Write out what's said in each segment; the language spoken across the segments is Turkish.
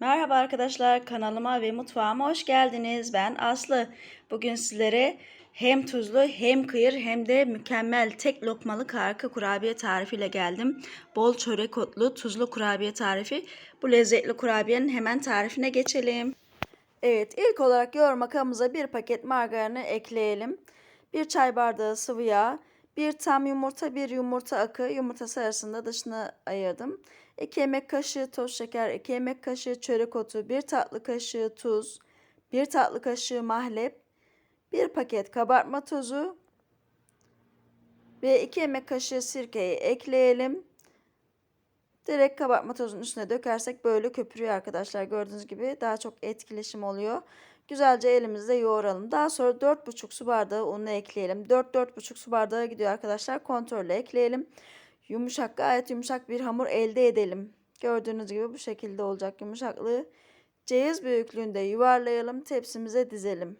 Merhaba arkadaşlar kanalıma ve mutfağıma hoş geldiniz. Ben Aslı. Bugün sizlere hem tuzlu hem kıyır hem de mükemmel tek lokmalık harika kurabiye tarifiyle geldim. Bol çörek otlu tuzlu kurabiye tarifi. Bu lezzetli kurabiyenin hemen tarifine geçelim. Evet ilk olarak yoğurma kabımıza bir paket margarini ekleyelim. Bir çay bardağı sıvı yağ, bir tam yumurta, bir yumurta akı, yumurta sarısını dışına ayırdım. 2 yemek kaşığı toz şeker, 2 yemek kaşığı çörek otu, 1 tatlı kaşığı tuz, 1 tatlı kaşığı mahlep, 1 paket kabartma tozu ve 2 yemek kaşığı sirkeyi ekleyelim. Direkt kabartma tozunun üstüne dökersek böyle köpürüyor arkadaşlar. Gördüğünüz gibi daha çok etkileşim oluyor. Güzelce elimizde yoğuralım. Daha sonra 4,5 su bardağı unu ekleyelim. 4-4,5 su bardağı gidiyor arkadaşlar. Kontrolle ekleyelim. Yumuşak gayet yumuşak bir hamur elde edelim. Gördüğünüz gibi bu şekilde olacak yumuşaklığı. Ceyiz büyüklüğünde yuvarlayalım. Tepsimize dizelim.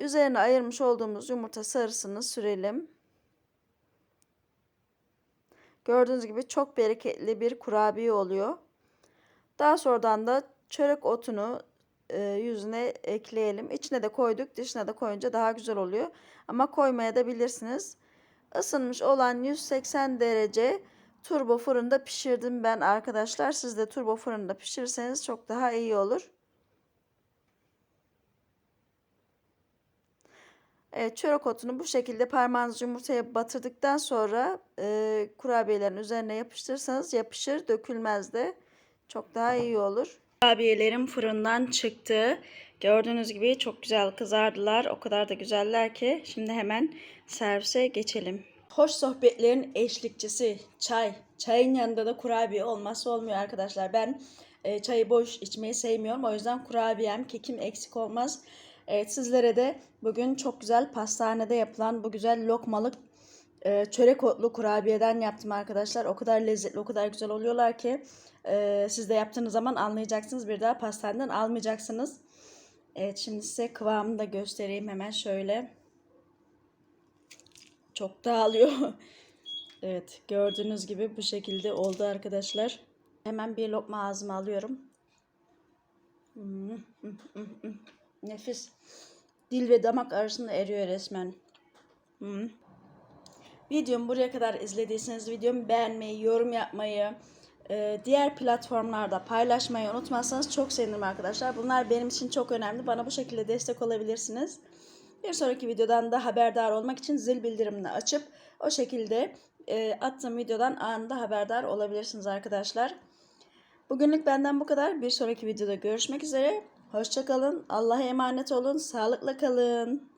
Üzerine ayırmış olduğumuz yumurta sarısını sürelim. Gördüğünüz gibi çok bereketli bir kurabiye oluyor. Daha sonradan da çörek otunu e, yüzüne ekleyelim. İçine de koyduk. Dışına da koyunca daha güzel oluyor. Ama koymaya da bilirsiniz. Isınmış olan 180 derece turbo fırında pişirdim ben arkadaşlar. Siz de turbo fırında pişirirseniz çok daha iyi olur. Evet, çörek otunu bu şekilde parmağınız yumurtaya batırdıktan sonra e, kurabiyelerin üzerine yapıştırırsanız yapışır, dökülmez de çok daha iyi olur. Kurabiyelerim fırından çıktı. Gördüğünüz gibi çok güzel kızardılar. O kadar da güzeller ki şimdi hemen servise geçelim. Hoş sohbetlerin eşlikçisi çay. Çayın yanında da kurabiye olmazsa olmuyor arkadaşlar. Ben e, çayı boş içmeyi sevmiyorum. O yüzden kurabiyem, kekim eksik olmaz. Evet sizlere de bugün çok güzel pastanede yapılan bu güzel lokmalık e, çörek otlu kurabiyeden yaptım arkadaşlar. O kadar lezzetli, o kadar güzel oluyorlar ki e, siz de yaptığınız zaman anlayacaksınız. Bir daha pastaneden almayacaksınız. Evet şimdi size kıvamını da göstereyim hemen şöyle. Çok dağılıyor. evet gördüğünüz gibi bu şekilde oldu arkadaşlar. Hemen bir lokma ağzıma alıyorum. Hmm. Nefis. Dil ve damak arasında eriyor resmen. Hmm. Videomu buraya kadar izlediyseniz videomu beğenmeyi, yorum yapmayı, e, diğer platformlarda paylaşmayı unutmazsanız çok sevinirim arkadaşlar. Bunlar benim için çok önemli. Bana bu şekilde destek olabilirsiniz. Bir sonraki videodan da haberdar olmak için zil bildirimini açıp o şekilde e, attığım videodan anında haberdar olabilirsiniz arkadaşlar. Bugünlük benden bu kadar. Bir sonraki videoda görüşmek üzere. Hoşçakalın. Allah'a emanet olun. Sağlıkla kalın.